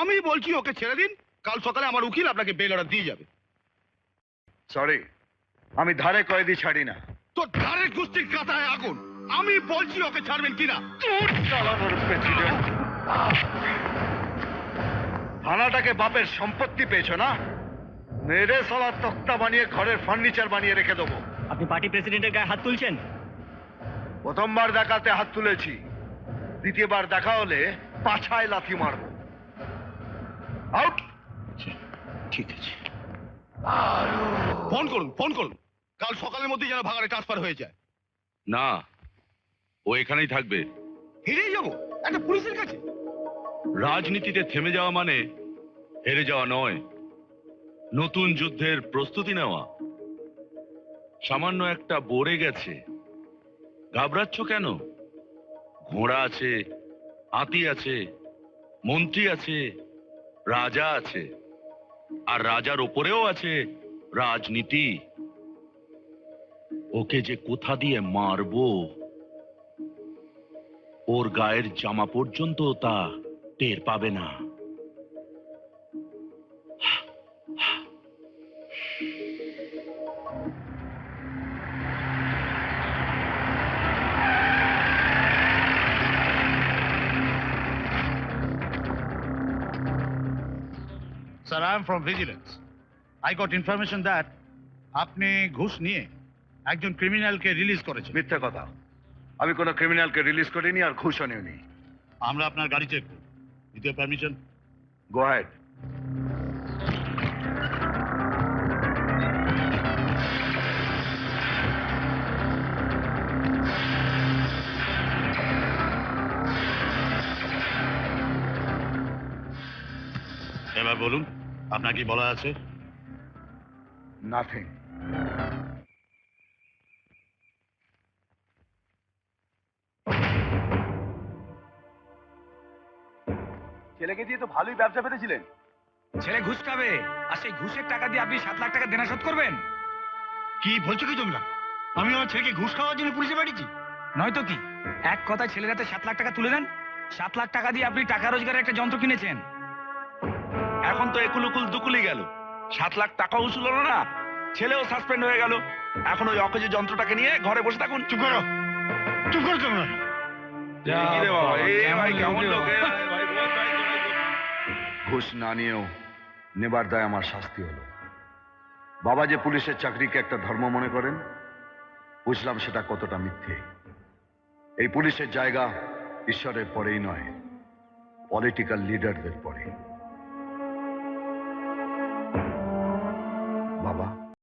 আমি বলছি ওকে ছেড়ে দিন। কাল সকালে আমার উকিল আপনাকে বেল অর্ডার দিয়ে যাবে। সরি আমি ধারে কয়েদি ছাড়ি না। তোর ধারের গোষ্ঠীর কাতায় আগুন। আমি বলছি ওকে ছাড়বেন কিনা। চালানোর থানাটাকে বাপের সম্পত্তি পেয়েছ না? মেরে সালা তক্তা বানিয়ে ঘরের ফার্নিচার বানিয়ে রেখে দেবো। আপনি পার্টি প্রেসিডেন্টের গায়ে হাত তুলছেন? প্রথমবার দেখাতে হাত তুলেছি। দ্বিতীয়বার দেখা হলে পাছায় লাথি মারবো। আউট ঠিক আছে। ফোন করুন ফোন করুন। কাল সকালের মধ্যেই যেন ভাগাড়ে ট্রান্সফার হয়ে যায়। না ও এখানেই থাকবে। হেরেই যাব একটা পুলিশের কাছে। রাজনীতিতে থেমে যাওয়া মানে হেরে যাওয়া নয়। নতুন যুদ্ধের প্রস্তুতি নেওয়া। সামান্য একটা বরে গেছে। ঘাবড়াচ্ছ কেন? ঘোড়া আছে হাতি আছে মন্ত্রী আছে রাজা আছে। আর রাজার ওপরেও আছে রাজনীতি। ওকে যে কোথা দিয়ে মারব? ওর গায়ের জামা পর্যন্ত তা টের পাবে না। Sir I am from vigilance I got information that আপনি ঘুষ নিয়ে একজন ক্রিমিনালকে রিলিজ করেছেন। মিথ্যা কথা। আমি কোনো ক্রিমিনালকে রিলিজ করিনি আর ঘুষও নিইনি। আমরা আপনার গাড়ি চেক করব। দ্বিতীয় পারমিশন গো হেড এবার বলুন। আপনার কি বলা আছে? নাথিং ছেলেকে দিয়ে তো ভালোই ব্যবসা পেতেছিলেন। ছেলে ঘুষ খাবে আর সেই ঘুষের টাকা দিয়ে আপনি সাত লাখ টাকা দেনা শোধ করবেন? কি বলছো কি তোমরা? আমি আমার ছেলেকে ঘুষ খাওয়ার জন্য পুলিশে পাঠিয়েছি। নয়তো কি? এক কথায় ছেলের হাতে সাত লাখ টাকা তুলে দেন? সাত লাখ টাকা দিয়ে আপনি টাকা রোজগারের একটা যন্ত্র কিনেছেন। তো একুল উকুল দুকুলি গেল। সাত লাখ টাকা উসুল হলো না ছেলেও সাসপেন্ড হয়ে গেল। এখন ওই অকেজে যন্ত্রটাকে নিয়ে ঘরে বসে থাকুন। চুপ করো। চুপ করো তোমরা। ঘুষ না নিয়েও নেবার দায় আমার শাস্তি হলো। বাবা যে পুলিশের চাকরিকে একটা ধর্ম মনে করেন বুঝলাম সেটা কতটা মিথ্যে। এই পুলিশের জায়গা ঈশ্বরের পরেই নয় পলিটিক্যাল লিডারদের পরে 妈妈